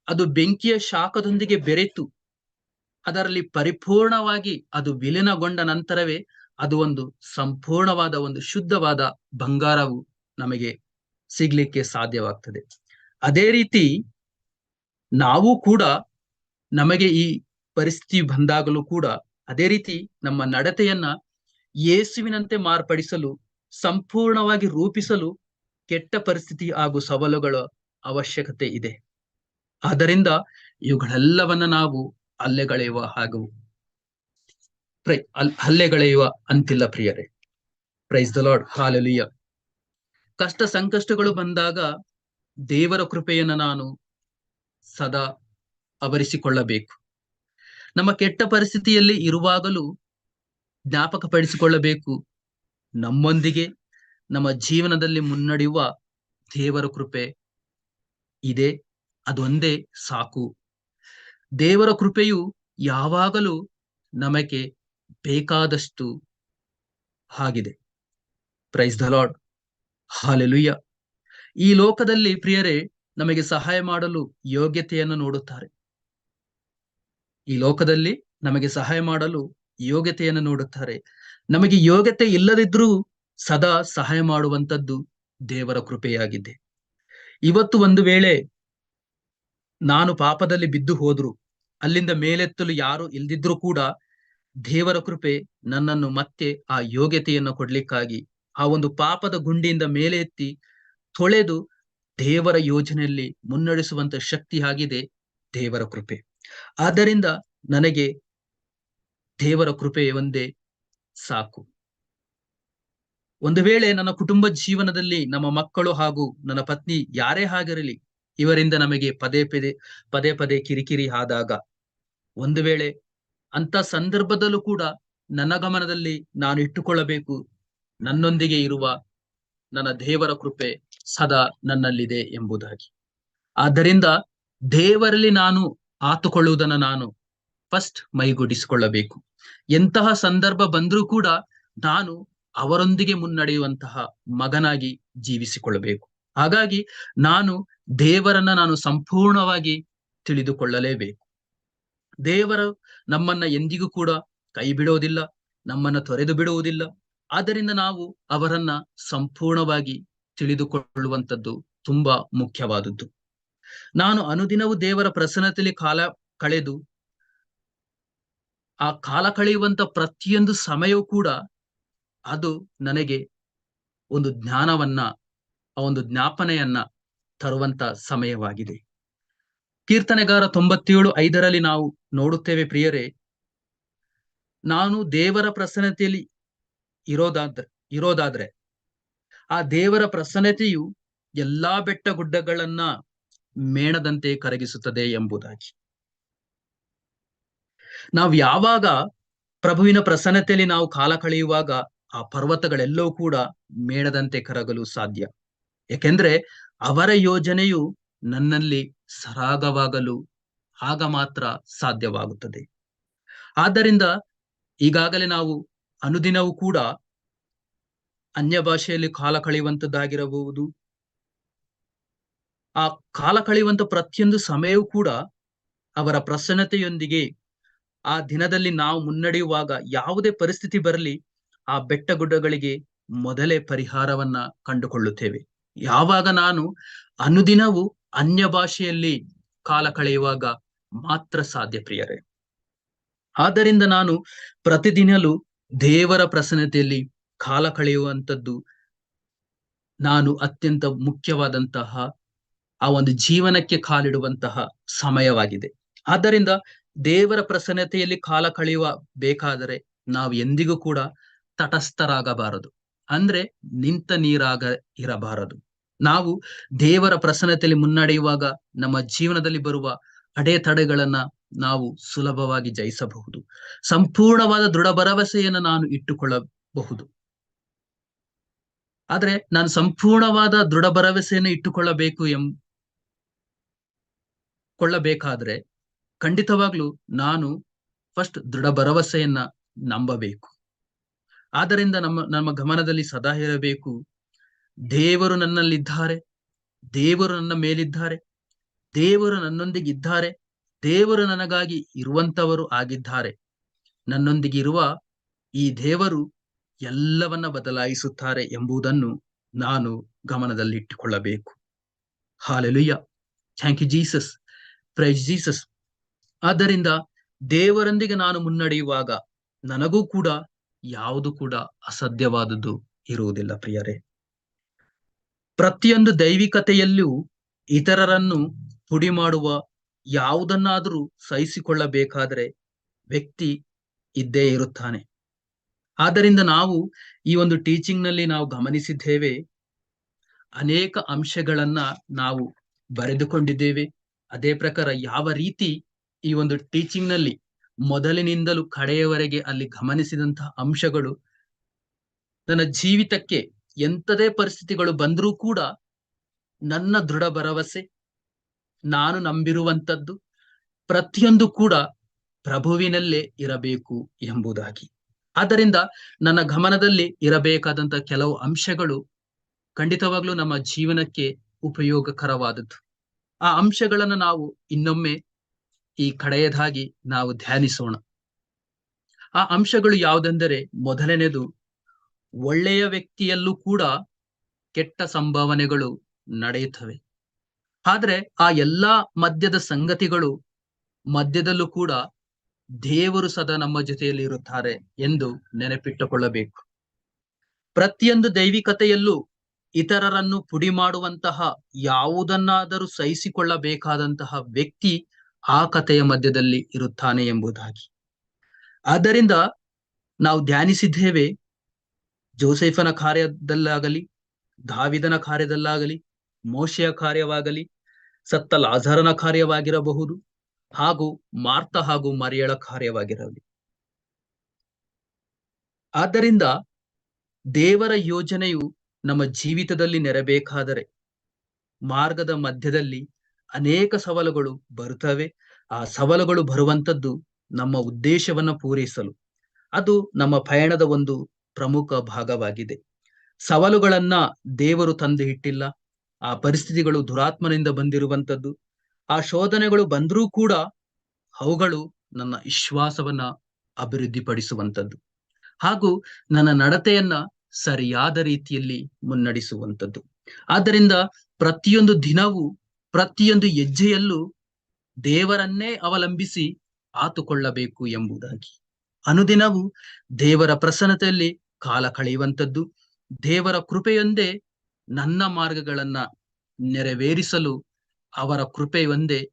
ಅದು ಬೆಂಕಿಯ ಶಾಖದೊಂದಿಗೆ ಬೆರೆತು, ಅದರಲ್ಲಿ ಪರಿಪೂರ್ಣವಾಗಿ ಅದು ವಿಲೀನಗೊಂಡ ನಂತರವೇ ಅದು ಒಂದು ಸಂಪೂರ್ಣವಾದ ಒಂದು ಶುದ್ಧವಾದ ಬಂಗಾರವು ನಮಗೆ ಸಿಗ್ಲಿಕ್ಕೆ ಸಾಧ್ಯವಾಗ್ತದೆ. ಅದೇ ರೀತಿ ನಾವು ಕೂಡ ನಮಗೆ ಈ ಪರಿಸ್ಥಿತಿ ಬಂದಾಗಲೂ ಕೂಡ ಅದೇ ರೀತಿ ನಮ್ಮ ನಡತೆಯನ್ನ ಯೇಸುವಿನಂತೆ ಮಾರ್ಪಡಿಸಲು, ಸಂಪೂರ್ಣವಾಗಿ ರೂಪಿಸಲು ಕೆಟ್ಟ ಪರಿಸ್ಥಿತಿ ಹಾಗೂ ಸವಾಲುಗಳ ಅವಶ್ಯಕತೆ ಇದೆ. ಆದ್ದರಿಂದ ಇವುಗಳೆಲ್ಲವನ್ನ ನಾವು ಅಲ್ಲೆಗಳೆಯುವ ಹಾಗೂ ಪ್ರೈ ಹಲ್ಲೆಗಳೆಯುವ ಅಂತಿಲ್ಲ ಪ್ರಿಯರೇ. ಪ್ರೈಸ್ ದ ಲಾರ್ಡ್ ಹಾಲಲಿಯ ಕಷ್ಟ ಸಂಕಷ್ಟಗಳು ಬಂದಾಗ ದೇವರ ಕೃಪೆಯನ್ನು ನಾನು ಸದಾ ಅವರಿಸಿಕೊಳ್ಳಬೇಕು ನಮ್ಮ ಕೆಟ್ಟ ಪರಿಸ್ಥಿತಿಯಲ್ಲಿ ಇರುವಾಗಲೂ ಜ್ಞಾಪಕಪಡಿಸಿಕೊಳ್ಳಬೇಕು. ನಮ್ಮೊಂದಿಗೆ, ನಮ್ಮ ಜೀವನದಲ್ಲಿ ಮುನ್ನಡೆಯುವ ದೇವರ ಕೃಪೆ ಇದೆ, ಅದೊಂದೇ ಸಾಕು. ದೇವರ ಕೃಪೆಯು ಯಾವಾಗಲೂ ನಮಗೆ ಬೇಕಾದಷ್ಟು ಆಗಿದೆ. ಪ್ರೈಸ್ ದ ಲಾರ್ಡ್ ಹಾಲೆಲುಯ್ಯ ಈ ಲೋಕದಲ್ಲಿ ಪ್ರಿಯರೇ, ನಮಗೆ ಸಹಾಯ ಮಾಡಲು ಯೋಗ್ಯತೆಯನ್ನು ನೋಡುತ್ತಾರೆ. ಈ ಲೋಕದಲ್ಲಿ ನಮಗೆ ಸಹಾಯ ಮಾಡಲು ಯೋಗ್ಯತೆಯನ್ನು ನೋಡುತ್ತಾರೆ. ನಮಗೆ ಯೋಗ್ಯತೆ ಇಲ್ಲದಿದ್ರೂ ಸದಾ ಸಹಾಯ ಮಾಡುವಂತದ್ದು ದೇವರ ಕೃಪೆಯಾಗಿದೆ. ಇವತ್ತು ಒಂದು ವೇಳೆ ನಾನು ಪಾಪದಲ್ಲಿ ಬಿದ್ದು ಹೋದ್ರು, ಅಲ್ಲಿಂದ ಮೇಲೆತ್ತಲು ಯಾರು ಇಲ್ದಿದ್ರು ಕೂಡ ದೇವರ ಕೃಪೆ ನನ್ನನ್ನು ಮತ್ತೆ ಆ ಯೋಗ್ಯತೆಯನ್ನು ಕೊಡ್ಲಿಕ್ಕಾಗಿ, ಆ ಒಂದು ಪಾಪದ ಗುಂಡಿಯಿಂದ ಮೇಲೆ ಎತ್ತಿ ತೊಳೆದು ದೇವರ ಯೋಜನೆಯಲ್ಲಿ ಮುನ್ನಡೆಸುವಂತ ಶಕ್ತಿ ಆಗಿದೆ ದೇವರ ಕೃಪೆ. ಆದ್ದರಿಂದ ನನಗೆ ದೇವರ ಕೃಪೆ ಒಂದೇ ಸಾಕು. ಒಂದು ವೇಳೆ ನನ್ನ ಕುಟುಂಬ ಜೀವನದಲ್ಲಿ ನಮ್ಮ ಮಕ್ಕಳು ಹಾಗೂ ನನ್ನ ಪತ್ನಿ ಯಾರೇ ಆಗಿರಲಿ, ಇವರಿಂದ ನಮಗೆ ಪದೇ ಪದೇ ಪದೇ ಪದೇ ಕಿರಿಕಿರಿ ಆದಾಗ, ಒಂದು ವೇಳೆ ಅಂತ ಸಂದರ್ಭದಲ್ಲೂ ಕೂಡ ನನ್ನ ಗಮನದಲ್ಲಿ ನಾನು ಇಟ್ಟುಕೊಳ್ಳಬೇಕು. ನನ್ನೊಂದಿಗೆ ಇರುವ ನನ್ನ ದೇವರ ಕೃಪೆ ಸದಾ ನನ್ನಲ್ಲಿದೆ ಎಂಬುದಾಗಿ. ಆದ್ದರಿಂದ ದೇವರಲ್ಲಿ ನಾನು ಆತುಕೊಳ್ಳುವುದನ್ನು ನಾನು ಫಸ್ಟ್ ಮೈಗೂಡಿಸಿಕೊಳ್ಳಬೇಕು. ಎಂತಹ ಸಂದರ್ಭ ಬಂದರೂ ಕೂಡ ನಾನು ಅವರೊಂದಿಗೆ ಮುನ್ನಡೆಯುವಂತಹ ಮಗನಾಗಿ ಜೀವಿಸಿಕೊಳ್ಳಬೇಕು. ಹಾಗಾಗಿ ನಾನು ದೇವರನ್ನ ನಾನು ಸಂಪೂರ್ಣವಾಗಿ ತಿಳಿದುಕೊಳ್ಳಲೇಬೇಕು. ದೇವರು ನಮ್ಮನ್ನ ಎಂದಿಗೂ ಕೂಡ ಕೈ ಬಿಡೋದಿಲ್ಲ, ನಮ್ಮನ್ನ ತೊರೆದು ಬಿಡುವುದಿಲ್ಲ. ಆದ್ದರಿಂದ ನಾವು ಅವರನ್ನ ಸಂಪೂರ್ಣವಾಗಿ ತಿಳಿದುಕೊಳ್ಳುವಂಥದ್ದು ತುಂಬಾ ಮುಖ್ಯವಾದದ್ದು. ನಾನು ಅನುದಿನವೂ ದೇವರ ಪ್ರಸನ್ನತೆಯಲ್ಲಿ ಕಾಲ ಕಳೆದು ಆ ಕಾಲ ಕಳೆಯುವಂತ ಪ್ರತಿಯೊಂದು ಸಮಯವೂ ಕೂಡ ಅದು ನನಗೆ ಒಂದು ಜ್ಞಾನವನ್ನ, ಆ ಒಂದು ಜ್ಞಾಪನೆಯನ್ನ ತರುವಂತ ಸಮಯವಾಗಿದೆ. ಕೀರ್ತನೆಗಾರ ತೊಂಬತ್ತೇಳು ಐದರಲ್ಲಿ ನಾವು ನೋಡುತ್ತೇವೆ ಪ್ರಿಯರೇ, ನಾನು ದೇವರ ಪ್ರಸನ್ನತೆಯಲ್ಲಿ ಇರೋದಾದ್ರೆ ಇರೋದಾದ್ರೆ ಆ ದೇವರ ಪ್ರಸನ್ನತೆಯು ಎಲ್ಲಾ ಬೆಟ್ಟ ಗುಡ್ಡಗಳನ್ನ ಮೇಣದಂತೆ ಕರಗಿಸುತ್ತದೆ ಎಂಬುದಾಗಿ. ನಾವು ಯಾವಾಗ ಪ್ರಭುವಿನ ಪ್ರಸನ್ನತೆಯಲ್ಲಿ ನಾವು ಕಾಲ ಕಳೆಯುವಾಗ ಆ ಪರ್ವತಗಳೆಲ್ಲವೂ ಕೂಡ ಮೇಣದಂತೆ ಕರಗಲು ಸಾಧ್ಯ. ಏಕೆಂದ್ರೆ ಅವರ ಯೋಜನೆಯು ನನ್ನಲ್ಲಿ ಸರಾಗವಾಗಲು ಆಗ ಮಾತ್ರ ಸಾಧ್ಯವಾಗುತ್ತದೆ. ಆದ್ದರಿಂದ ಈಗಾಗಲೇ ನಾವು ಅನುದಿನವೂ ಕೂಡ ಅನ್ಯ ಭಾಷೆಯಲ್ಲಿ ಕಾಲ ಕಳೆಯುವಂತದ್ದಾಗಿರಬಹುದು. ಆ ಕಾಲ ಕಳೆಯುವಂತ ಪ್ರತಿಯೊಂದು ಸಮಯವೂ ಕೂಡ ಅವರ ಪ್ರಸನ್ನತೆಯೊಂದಿಗೆ ಆ ದಿನದಲ್ಲಿ ನಾವು ಮುನ್ನಡೆಯುವಾಗ ಯಾವುದೇ ಪರಿಸ್ಥಿತಿ ಬರಲಿ ಆ ಬೆಟ್ಟ ಗುಡ್ಡಗಳಿಗೆ ಮೊದಲೇ ಪರಿಹಾರವನ್ನ ಕಂಡುಕೊಳ್ಳುತ್ತೇವೆ. ಯಾವಾಗ ನಾನು ಅನುದಿನವೂ ಅನ್ಯ ಭಾಷೆಯಲ್ಲಿ ಕಾಲ ಕಳೆಯುವಾಗ ಮಾತ್ರ ಸಾಧ್ಯ ಪ್ರಿಯರೇ. ಆದ್ದರಿಂದ ನಾನು ಪ್ರತಿದಿನಲೂ ದೇವರ ಪ್ರಸನ್ನತೆಯಲ್ಲಿ ಕಾಲ ಕಳೆಯುವಂಥದ್ದು ನಾನು ಅತ್ಯಂತ ಮುಖ್ಯವಾದಂತಹ ಆ ಒಂದು ಜೀವನಕ್ಕೆ ಕಾಲಿಡುವಂತಹ ಸಮಯವಾಗಿದೆ. ಆದ್ದರಿಂದ ದೇವರ ಪ್ರಸನ್ನತೆಯಲ್ಲಿ ಕಾಲ ಕಳೆಯುವ ಬೇಕಾದರೆ ನಾವು ಎಂದಿಗೂ ಕೂಡ ತಟಸ್ಥರಾಗಬಾರದು. ಅಂದ್ರೆ ನಿಂತ ನೀರಾಗ ಇರಬಾರದು. ನಾವು ದೇವರ ಪ್ರಸನ್ನತೆಯಲ್ಲಿ ಮುನ್ನಡೆಯುವಾಗ ನಮ್ಮ ಜೀವನದಲ್ಲಿ ಬರುವ ಅಡೆತಡೆಗಳನ್ನ ನಾವು ಸುಲಭವಾಗಿ ಜಯಿಸಬಹುದು. ಸಂಪೂರ್ಣವಾದ ದೃಢ ಭರವಸೆಯನ್ನು ನಾನು ಇಟ್ಟುಕೊಳ್ಳಬಹುದು. ಆದ್ರೆ ನಾನು ಸಂಪೂರ್ಣವಾದ ದೃಢ ಭರವಸೆಯನ್ನು ಇಟ್ಟುಕೊಳ್ಳಬೇಕು ಎಂ ಕೊಳ್ಳಬೇಕಾದ್ರೆ ಖಂಡಿತವಾಗ್ಲೂ ನಾನು ಫಸ್ಟ್ ದೃಢ ಭರವಸೆಯನ್ನ ನಂಬಬೇಕು. ಆದ್ದರಿಂದ ನಮ್ಮ ನಮ್ಮ ಗಮನದಲ್ಲಿ ಸದಾ ಇರಬೇಕು ದೇವರು ನನ್ನಲ್ಲಿದ್ದಾರೆ, ದೇವರು ನನ್ನ ಮೇಲಿದ್ದಾರೆ, ದೇವರು ನನ್ನೊಂದಿಗೆ ಇದ್ದಾರೆ ದೇವರು ನನಗಾಗಿ ಇರುವಂತವರು ಆಗಿದ್ದಾರೆ. ನನ್ನೊಂದಿಗೆ ಇರುವ ಈ ದೇವರು ಎಲ್ಲವನ್ನ ಬದಲಾಯಿಸುತ್ತಾರೆ ಎಂಬುದನ್ನು ನಾನು ಗಮನದಲ್ಲಿಟ್ಟುಕೊಳ್ಳಬೇಕು. Hallelujah thank you Jesus praise Jesus ಆದ್ದರಿಂದ ದೇವರೊಂದಿಗೆ ನಾನು ಮುನ್ನಡೆಯುವಾಗ ನನಗೂ ಕೂಡ ಯಾವುದು ಕೂಡ ಅಸಾಧ್ಯವಾದದ್ದು ಇರುವುದಿಲ್ಲ ಪ್ರಿಯರೇ. ಪ್ರತಿಯೊಂದು ದೈವಿಕತೆಯಲ್ಲೂ ಇತರರನ್ನು ಪುಡಿ ಮಾಡುವ ಯಾವುದನ್ನಾದರೂ ಸಹಿಸಿಕೊಳ್ಳಬೇಕಾದರೆ ವ್ಯಕ್ತಿ ಇದ್ದೇ ಇರುತ್ತಾನೆ. ಆದ್ದರಿಂದ ನಾವು ಈ ಒಂದು ಟೀಚಿಂಗ್ನಲ್ಲಿ ನಾವು ಗಮನಿಸಿದ್ದೇವೆ, ಅನೇಕ ಅಂಶಗಳನ್ನ ನಾವು ಬರೆದುಕೊಂಡಿದ್ದೇವೆ. ಅದೇ ಪ್ರಕಾರ ಯಾವ ರೀತಿ ಈ ಒಂದು ಟೀಚಿಂಗ್ನಲ್ಲಿ ಮೊದಲಿನಿಂದಲೂ ಕಡೆಯವರೆಗೆ ಅಲ್ಲಿ ಗಮನಿಸಿದಂತಹ ಅಂಶಗಳು ನನ್ನ ಜೀವಿತಕ್ಕೆ ಎಂಥದೇ ಪರಿಸ್ಥಿತಿಗಳು ಬಂದರೂ ಕೂಡ ನನ್ನ ದೃಢ ಭರವಸೆ, ನಾನು ನಂಬಿರುವಂತದ್ದು ಪ್ರತಿಯೊಂದು ಕೂಡ ಪ್ರಭುವಿನಲ್ಲೇ ಇರಬೇಕು ಎಂಬುದಾಗಿ. ಆದ್ದರಿಂದ ನನ್ನ ಗಮನದಲ್ಲಿ ಇರಬೇಕಾದಂತ ಕೆಲವು ಅಂಶಗಳು ಖಂಡಿತವಾಗ್ಲೂ ನಮ್ಮ ಜೀವನಕ್ಕೆ ಉಪಯೋಗಕರವಾದದ್ದು. ಆ ಅಂಶಗಳನ್ನು ನಾವು ಇನ್ನೊಮ್ಮೆ ಈ ಕಡೆಯದಾಗಿ ನಾವು ಧ್ಯಾನಿಸೋಣ. ಆ ಅಂಶಗಳು ಯಾವುದೆಂದರೆ ಮೊದಲನೆಯದು, ಒಳ್ಳೆಯ ವ್ಯಕ್ತಿಯಲ್ಲೂ ಕೂಡ ಕೆಟ್ಟ ಸಂಭಾವನೆಗಳು ನಡೆಯುತ್ತವೆ. ಆದ್ರೆ ಆ ಎಲ್ಲಾ ಮದ್ಯದ ಸಂಗತಿಗಳು ಮಧ್ಯದಲ್ಲೂ ಕೂಡ ದೇವರು ಸದಾ ನಮ್ಮ ಜೊತೆಯಲ್ಲಿ ಇರುತ್ತಾರೆ ಎಂದು ನೆನಪಿಟ್ಟುಕೊಳ್ಳಬೇಕು. ಪ್ರತಿಯೊಂದು ದೈವಿಕತೆಯಲ್ಲೂ ಇತರರನ್ನು ಪುಡಿ ಮಾಡುವಂತಹ ಯಾವುದನ್ನಾದರೂ ಸಹಿಸಿಕೊಳ್ಳಬೇಕಾದಂತಹ ವ್ಯಕ್ತಿ ಆ ಕಥೆಯ ಮಧ್ಯದಲ್ಲಿ ಇರುತ್ತಾನೆ ಎಂಬುದಾಗಿ. ಆದ್ದರಿಂದ ನಾವು ಧ್ಯಾನಿಸಿದ್ದೇವೆ ಜೋಸೆಫನ ಕಾರ್ಯದಲ್ಲಾಗಲಿ, ದಾವಿದನ ಕಾರ್ಯದಲ್ಲಾಗಲಿ, ಮೋಶೆಯ ಕಾರ್ಯವಾಗಲಿ, ಸತ್ತ ಲಾಜರನ ಕಾರ್ಯವಾಗಿರಬಹುದು ಹಾಗೂ ಮಾರ್ತ ಹಾಗೂ ಮರಿಯಳ ಕಾರ್ಯವಾಗಿರಲಿ. ಆದ್ದರಿಂದ ದೇವರ ಯೋಜನೆಯು ನಮ್ಮ ಜೀವಿತದಲ್ಲಿ ನೆರಬೇಕಾದರೆ ಮಾರ್ಗದ ಮಧ್ಯದಲ್ಲಿ ಅನೇಕ ಸವಾಲುಗಳು ಬರುತ್ತವೆ. ಆ ಸವಾಲುಗಳು ಬರುವಂತದ್ದು ನಮ್ಮ ಉದ್ದೇಶವನ್ನ ಪೂರೈಸಲು. ಅದು ನಮ್ಮ ಪಯಣದ ಒಂದು ಪ್ರಮುಖ ಭಾಗವಾಗಿದೆ. ಸವಾಲುಗಳನ್ನ ದೇವರು ತಂದು ಇಟ್ಟಿಲ್ಲ ಆ ಪರಿಸ್ಥಿತಿಗಳು ದುರಾತ್ಮನಿಂದ ಬಂದಿರುವಂತದ್ದು. ಆ ಶೋಧನೆಗಳು ಬಂದರೂ ಕೂಡ ಅವುಗಳು ನನ್ನ ವಿಶ್ವಾಸವನ್ನ ಅಭಿವೃದ್ಧಿಪಡಿಸುವಂಥದ್ದು ಹಾಗೂ ನನ್ನ ನಡತೆಯನ್ನ ಸರಿಯಾದ ರೀತಿಯಲ್ಲಿ ಮುನ್ನಡೆಸುವಂಥದ್ದು ಆದ್ದರಿಂದ ಪ್ರತಿಯೊಂದು ದಿನವೂ ಪ್ರತಿಯೊಂದು ಹೆಜ್ಜೆಯಲ್ಲೂ ದೇವರನ್ನೇ ಅವಲಂಬಿಸಿ ಆತುಕೊಳ್ಳಬೇಕು ಎಂಬುದಾಗಿ. ಅನುದಿನವು ದೇವರ ಪ್ರಸನ್ನತೆಯಲ್ಲಿ ಕಾಲ ಕಳೆಯುವಂಥದ್ದು. ದೇವರ ಕೃಪೆಯೊಂದೇ ನನ್ನ ಮಾರ್ಗಗಳನ್ನ ನೆರವೇರಿಸಲು ಅವರ ಕೃಪೆಯೊಂದೇ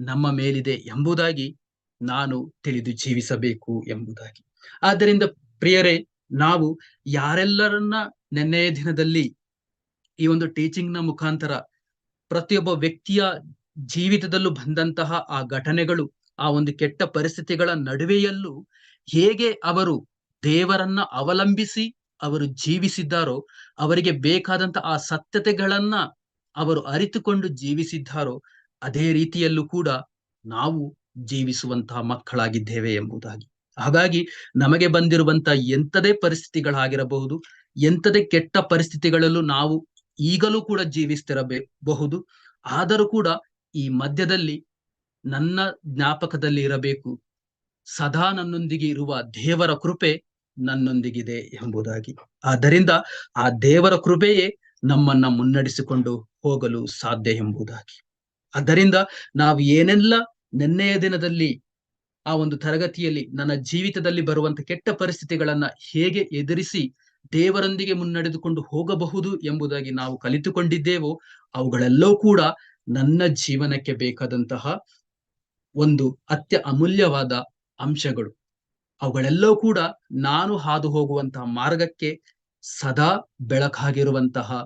ನಮ್ಮ ಮೇಲಿದೆ ಎಂಬುದಾಗಿ ನಾನು ತಿಳಿದು ಜೀವಿಸಬೇಕು ಎಂಬುದಾಗಿ. ಆದ್ದರಿಂದ ಪ್ರಿಯರೇ, ನಾವು ಯಾರೆಲ್ಲರನ್ನ ನೆನ್ನೆಯ ದಿನದಲ್ಲಿ ಈ ಒಂದು ಟೀಚಿಂಗ್ನ ಮುಖಾಂತರ ಪ್ರತಿಯೊಬ್ಬ ವ್ಯಕ್ತಿಯ ಜೀವಿತದಲ್ಲೂ ಬಂದಂತಹ ಆ ಘಟನೆಗಳು, ಆ ಒಂದು ಕೆಟ್ಟ ಪರಿಸ್ಥಿತಿಗಳ ನಡುವೆಯಲ್ಲೂ ಹೇಗೆ ಅವರು ದೇವರನ್ನ ಅವಲಂಬಿಸಿ ಅವರು ಜೀವಿಸಿದ್ದಾರೋ, ಅವರಿಗೆ ಬೇಕಾದಂತ ಆ ಸತ್ಯತೆಗಳನ್ನ ಅವರು ಅರಿತುಕೊಂಡು ಜೀವಿಸಿದ್ದಾರೋ, ಅದೇ ರೀತಿಯಲ್ಲೂ ಕೂಡ ನಾವು ಜೀವಿಸುವಂತಹ ಮಕ್ಕಳಾಗಿದ್ದೇವೆ ಎಂಬುದಾಗಿ. ಹಾಗಾಗಿ ನಮಗೆ ಬಂದಿರುವಂತಹ ಎಂಥದೇ ಪರಿಸ್ಥಿತಿಗಳಾಗಿರಬಹುದು ಎಂಥದೇ ಕೆಟ್ಟ ಪರಿಸ್ಥಿತಿಗಳಲ್ಲೂ ನಾವು ಈಗಲೂ ಕೂಡ ಜೀವಿಸ್ತಿರಬಹುದು ಆದರೂ ಕೂಡ ಈ ಮಧ್ಯದಲ್ಲಿ ನನ್ನ ಜ್ಞಾಪಕದಲ್ಲಿ ಇರಬೇಕು. ಸದಾ ನನ್ನೊಂದಿಗೆ ಇರುವ ದೇವರ ಕೃಪೆ ನನ್ನೊಂದಿಗಿದೆ ಎಂಬುದಾಗಿ. ಆದ್ದರಿಂದ ಆ ದೇವರ ಕೃಪೆಯೇ ನಮ್ಮನ್ನ ಮುನ್ನಡೆಸಿಕೊಂಡು ಹೋಗಲು ಸಾಧ್ಯ ಎಂಬುದಾಗಿ. ಆದ್ದರಿಂದ ನಾವು ಏನೆಲ್ಲ ನಿನ್ನೆಯ ದಿನದಲ್ಲಿ ಆ ಒಂದು ತರಗತಿಯಲ್ಲಿ ನನ್ನ ಜೀವಿತದಲ್ಲಿ ಬರುವಂತ ಕೆಟ್ಟ ಪರಿಸ್ಥಿತಿಗಳನ್ನ ಹೇಗೆ ಎದುರಿಸಿ ದೇವರೊಂದಿಗೆ ಮುನ್ನಡೆದುಕೊಂಡು ಹೋಗಬಹುದು ಎಂಬುದಾಗಿ ನಾವು ಕಲಿತುಕೊಂಡಿದ್ದೇವೋ, ಅವುಗಳೆಲ್ಲವೂ ಕೂಡ ನನ್ನ ಜೀವನಕ್ಕೆ ಬೇಕಾದಂತಹ ಒಂದು ಅತ್ಯ ಅಮೂಲ್ಯವಾದ ಅಂಶಗಳು. ಅವುಗಳೆಲ್ಲವೂ ಕೂಡ ನಾನು ಹಾದು ಹೋಗುವಂತಹ ಮಾರ್ಗಕ್ಕೆ ಸದಾ ಬೆಳಕಾಗಿರುವಂತಹ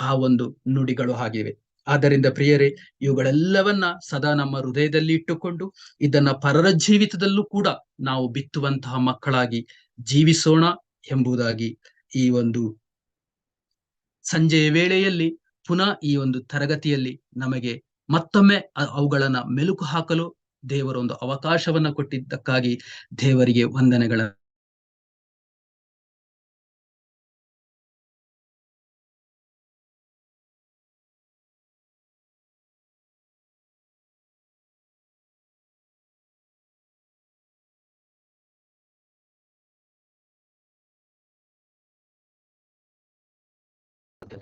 ಆ ಒಂದು ನುಡಿಗಳು ಆಗಿವೆ. ಆದ್ದರಿಂದ ಪ್ರಿಯರೇ, ಇವುಗಳೆಲ್ಲವನ್ನ ಸದಾ ನಮ್ಮ ಹೃದಯದಲ್ಲಿ ಇಟ್ಟುಕೊಂಡು, ಇದನ್ನ ಪರರ ಜೀವಿತದಲ್ಲೂ ಕೂಡ ನಾವು ಬಿತ್ತುವಂತಹ ಮಕ್ಕಳಾಗಿ ಜೀವಿಸೋಣ ಎಂಬುದಾಗಿ ಈ ಒಂದು ಸಂಜೆಯ ವೇಳೆಯಲ್ಲಿ, ಪುನಃ ಈ ಒಂದು ತರಗತಿಯಲ್ಲಿ ನಮಗೆ ಮತ್ತೊಮ್ಮೆ ಅವುಗಳನ್ನ ಮೆಲುಕು ಹಾಕಲು ದೇವರೊಂದು ಅವಕಾಶವನ್ನ ಕೊಟ್ಟಿದ್ದಕ್ಕಾಗಿ ದೇವರಿಗೆ ವಂದನೆಗಳ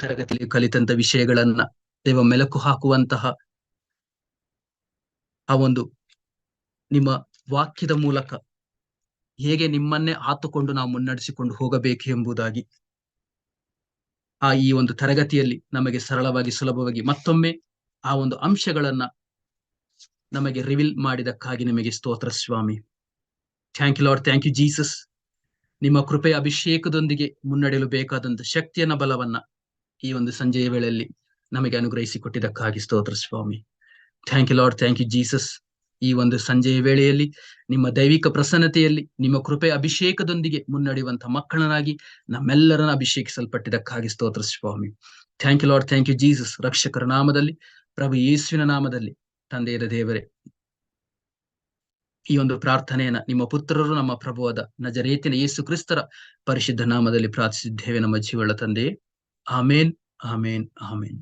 ತರಗತಿಯಲ್ಲಿ ಕಲಿತಂತ ವಿಷಯಗಳನ್ನ ದೇವ ಮೆಲುಕು ಹಾಕುವಂತಹ ಆ ಒಂದು ನಿಮ್ಮ ವಾಕ್ಯದ ಮೂಲಕ ಹೇಗೆ ನಿಮ್ಮನ್ನೇ ಆತುಕೊಂಡು ನಾವು ಮುನ್ನಡೆಸಿಕೊಂಡು ಹೋಗಬೇಕು ಎಂಬುದಾಗಿ ಆ ಈ ಒಂದು ತರಗತಿಯಲ್ಲಿ ನಮಗೆ ಸರಳವಾಗಿ ಸುಲಭವಾಗಿ ಮತ್ತೊಮ್ಮೆ ಆ ಒಂದು ಅಂಶಗಳನ್ನ ನಮಗೆ ರಿವೀಲ್ ಮಾಡಿದಕ್ಕಾಗಿ ನಿಮಗೆ ಸ್ತೋತ್ರ ಸ್ವಾಮಿ. Thank you Lord thank you Jesus ನಿಮ್ಮ ಕೃಪೆಯ ಅಭಿಷೇಕದೊಂದಿಗೆ ಮುನ್ನಡೆಯಲು ಬೇಕಾದಂತ ಶಕ್ತಿಯನ್ನ, ಬಲವನ್ನ ಈ ಒಂದು ಸಂಜೆಯ ವೇಳೆಯಲ್ಲಿ ನಮಗೆ ಅನುಗ್ರಹಿಸಿ ಕೊಟ್ಟಿದ್ದಕ್ಕಾಗಿ ಸ್ತೋತ್ರ ಸ್ವಾಮಿ. Thank you Lord thank you Jesus ಈ ಒಂದು ಸಂಜೆಯ ವೇಳೆಯಲ್ಲಿ ನಿಮ್ಮ ದೈವಿಕ ಪ್ರಸನ್ನತೆಯಲ್ಲಿ, ನಿಮ್ಮ ಕೃಪೆ ಅಭಿಷೇಕದೊಂದಿಗೆ ಮುನ್ನಡೆಯುವಂತಹ ಮಕ್ಕಳನಾಗಿ ನಮ್ಮೆಲ್ಲರನ್ನ ಅಭಿಷೇಕಿಸಲ್ಪಟ್ಟಿದ್ದಕ್ಕಾಗಿ ಸ್ತೋತ್ರ ಸ್ವಾಮಿ. Thank you Lord thank you Jesus ರಕ್ಷಕರ ನಾಮದಲ್ಲಿ, ಪ್ರಭು ಯೇಸುವಿನ ನಾಮದಲ್ಲಿ, ತಂದೆಯದ ದೇವರೇ. ಈ ಒಂದು ಪ್ರಾರ್ಥನೆಯನ್ನ ನಿಮ್ಮ ಪುತ್ರರು, ನಮ್ಮ ಪ್ರಭುವಾದ ನಜರೇತಿನ ಯೇಸು ಕ್ರಿಸ್ತರ ಪರಿಶುದ್ಧ ನಾಮದಲ್ಲಿ ಪ್ರಾರ್ಥಿಸಿದ್ದೇವೆ ನಮ್ಮ ಜೀವಳ ತಂದೆಯೇ. ಆಮೇನ್ ಆಮೇನ್ ಆಮೇನ್